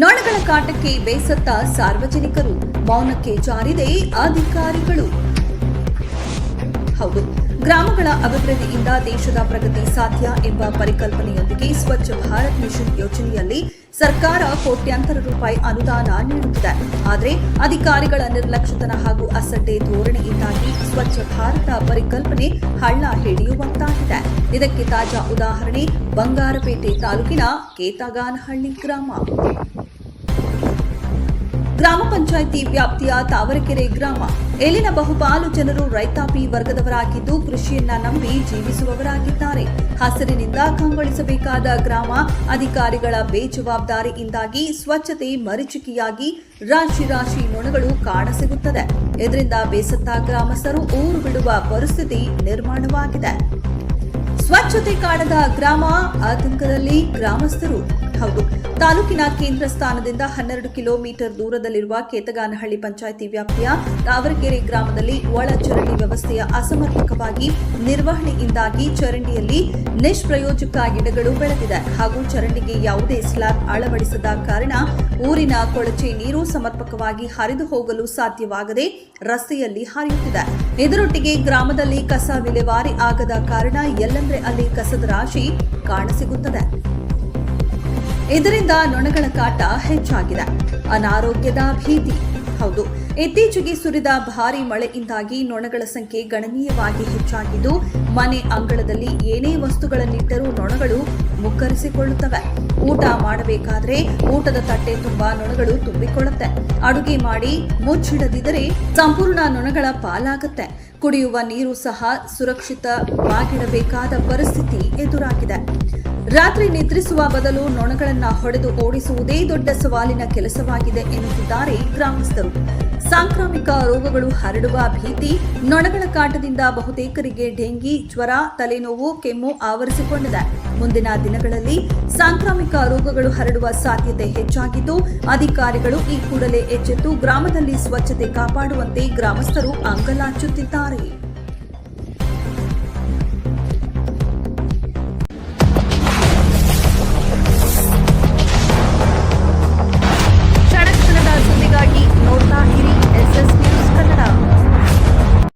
ನೊಣಗಳ ಕಾಟಕ್ಕೆ ಬೇಸತ್ತ ಸಾರ್ವಜನಿಕರು, ಮೌನಕ್ಕೆ ಜಾರಿದೆ ಅಧಿಕಾರಿಗಳು. ಹೌದು, ಗ್ರಾಮಗಳ ಅಭಿವೃದ್ಧಿಯಿಂದ ದೇಶದ ಪ್ರಗತಿ ಸಾಧ್ಯ ಎಂಬ ಪರಿಕಲ್ಪನೆಯೊಂದಿಗೆ ಸ್ವಚ್ಛ ಭಾರತ್ ಮಿಷನ್ ಯೋಜನೆಯಲ್ಲಿ ಸರ್ಕಾರ ಕೋಟ್ಯಾಂತರ ರೂಪಾಯಿ ಅನುದಾನ ನೀಡುತ್ತಿದೆ. ಆದರೆ ಅಧಿಕಾರಿಗಳ ನಿರ್ಲಕ್ಷ್ಯತನ ಹಾಗೂ ಅಸಡ್ಡೆ ಧೋರಣೆಯಿಂದಾಗಿ ಸ್ವಚ್ಛ ಭಾರತ ಪರಿಕಲ್ಪನೆ ಹಳ್ಳ ಹಿಡಿಯುವಂತಾಗಿದೆ. ಇದಕ್ಕೆ ತಾಜಾ ಉದಾಹರಣೆ ಬಂಗಾರಪೇಟೆ ತಾಲೂಕಿನ ಕೇತಗಾನಹಳ್ಳಿ ಗ್ರಾಮ. ಗ್ರಾಮ ಪಂಚಾಯಿತಿ ವ್ಯಾಪ್ತಿಯ ತಾವರೆಕೆರೆ ಗ್ರಾಮ. ಇಲ್ಲಿನ ಬಹುಪಾಲು ಜನರು ರೈತಾಪಿ ವರ್ಗದವರಾಗಿದ್ದು ಕೃಷಿಯನ್ನ ನಂಬಿ ಜೀವಿಸುವವರಾಗಿದ್ದಾರೆ. ಹಸಿರಿನಿಂದ ಕಂಗೊಳಿಸಬೇಕಾದ ಗ್ರಾಮ ಅಧಿಕಾರಿಗಳ ಬೇಜವಾಬ್ದಾರಿಯಿಂದಾಗಿ ಸ್ವಚ್ಛತೆ ಮರಿಚುಕಿಯಾಗಿ ರಾಶಿ ರಾಶಿ ನೊಣಗಳು ಕಾಣಸಿಗುತ್ತದೆ ಇದರಿಂದ ಬೇಸತ್ತ ಗ್ರಾಮಸ್ಥರು ಊರು ಬಿಡುವ ಪರಿಸ್ಥಿತಿ ನಿರ್ಮಾಣವಾಗಿದೆ. ಸ್ವಚ್ಛತೆ ಕಾಣದ ಗ್ರಾಮ ಆತಂಕದಲ್ಲಿ ಗ್ರಾಮಸ್ಥರು. ಹೌದು, ತಾಲೂಕಿನ ಕೇಂದ್ರ ಸ್ಥಾನದಿಂದ ಹನ್ನೆರಡು ಕಿಲೋಮೀಟರ್ ದೂರದಲ್ಲಿರುವ ಕೇತಗಾನಹಳ್ಳಿ ಪಂಚಾಯಿತಿ ವ್ಯಾಪ್ತಿಯ ತಾವರಕೆರೆ ಗ್ರಾಮದಲ್ಲಿ ಒಳ ಚರಂಡಿ ವ್ಯವಸ್ಥೆಯ ಅಸಮರ್ಪಕವಾಗಿ ನಿರ್ವಹಣೆಯಿಂದಾಗಿ ಚರಂಡಿಯಲ್ಲಿ ನಿಷ್ಪ್ರಯೋಜಕ ಗಿಡಗಳು ಬೆಳೆದಿದೆ. ಹಾಗೂ ಚರಂಡಿಗೆ ಯಾವುದೇ ಸ್ಲ್ಯಾಬ್ ಅಳವಡಿಸದ ಕಾರಣ ಊರಿನ ಕೊಳಚೆ ನೀರು ಸಮರ್ಪಕವಾಗಿ ಹರಿದು ಹೋಗಲು ಸಾಧ್ಯವಾಗದೆ ರಸ್ತೆಯಲ್ಲಿ ಹರಿಯುತ್ತಿದೆ. ಇದರೊಟ್ಟಿಗೆ ಗ್ರಾಮದಲ್ಲಿ ಕಸ ವಿಲೇವಾರಿ ಆಗದ ಕಾರಣ ಎಲ್ಲಂದ್ರೆ ಅಲ್ಲಿ ಕಸದ ರಾಶಿ ಕಾಣಸಿಗುತ್ತದೆ. ಇದರಿಂದ ನೊಣಗಳ ಕಾಟ ಹೆಚ್ಚಾಗಿದೆ. ಅನಾರೋಗ್ಯದ ಭೀತಿ. ಹೌದು. ಇತ್ತೀಚೆಗೆ ಸುರಿದ ಭಾರಿ ಮಳೆಯಿಂದಾಗಿ ನೊಣಗಳ ಸಂಖ್ಯೆ ಗಣನೀಯವಾಗಿ ಹೆಚ್ಚಾಗಿದ್ದು, ಮನೆ ಅಂಗಳದಲ್ಲಿ ಏನೇ ವಸ್ತುಗಳನ್ನಿಟ್ಟರೂ ನೊಣಗಳು ಮುಕ್ಕರಿಸಿಕೊಳ್ಳುತ್ತವೆ. ಊಟ ಮಾಡಬೇಕಾದ್ರೆ ಊಟದ ತಟ್ಟೆ ತುಂಬಾ ನೊಣಗಳು ತುಂಬಿಕೊಳ್ಳುತ್ತೆ. ಅಡುಗೆ ಮಾಡಿ ಮುಚ್ಚಿಡದಿದ್ದರೆ ಸಂಪೂರ್ಣ ನೊಣಗಳ ಪಾಲಾಗುತ್ತೆ. ಕುಡಿಯುವ ನೀರು ಸಹ ಸುರಕ್ಷಿತವಾಗಿಡಬೇಕಾದ ಪರಿಸ್ಥಿತಿ ಎದುರಾಗಿದೆ. ರಾತ್ರಿ ನಿದ್ರಿಸುವ ಬದಲು ನೊಣಗಳನ್ನು ಹೊಡೆದು ಓಡಿಸುವುದೇ ದೊಡ್ಡ ಸವಾಲಿನ ಕೆಲಸವಾಗಿದೆ ಎನ್ನುತ್ತಿದ್ದಾರೆ ಗ್ರಾಮಸ್ಥರು. ಸಾಂಕ್ರಾಮಿಕ ರೋಗಗಳು ಹರಡುವ ಭೀತಿ, ನೊಣಗಳ ಕಾಟದಿಂದ ಬಹುತೇಕರಿಗೆ ಡೆಂಗಿ, ಜ್ವರ, ತಲೆನೋವು, ಕೆಮ್ಮು ಆವರಿಸಿಕೊಂಡಿದೆ. ಮುಂದಿನ ದಿನಗಳಲ್ಲಿ ಸಾಂಕ್ರಾಮಿಕ ರೋಗಗಳು ಹರಡುವ ಸಾಧ್ಯತೆ ಹೆಚ್ಚಾಗಿದ್ದು, ಅಧಿಕಾರಿಗಳು ಈ ಕೂಡಲೇ ಎಚ್ಚೆತ್ತು ಗ್ರಾಮದಲ್ಲಿ ಸ್ವಚ್ಛತೆ ಕಾಪಾಡುವಂತೆ ಗ್ರಾಮಸ್ಥರು ಅಂಗಲಾಚುತ್ತಿದ್ದಾರೆ.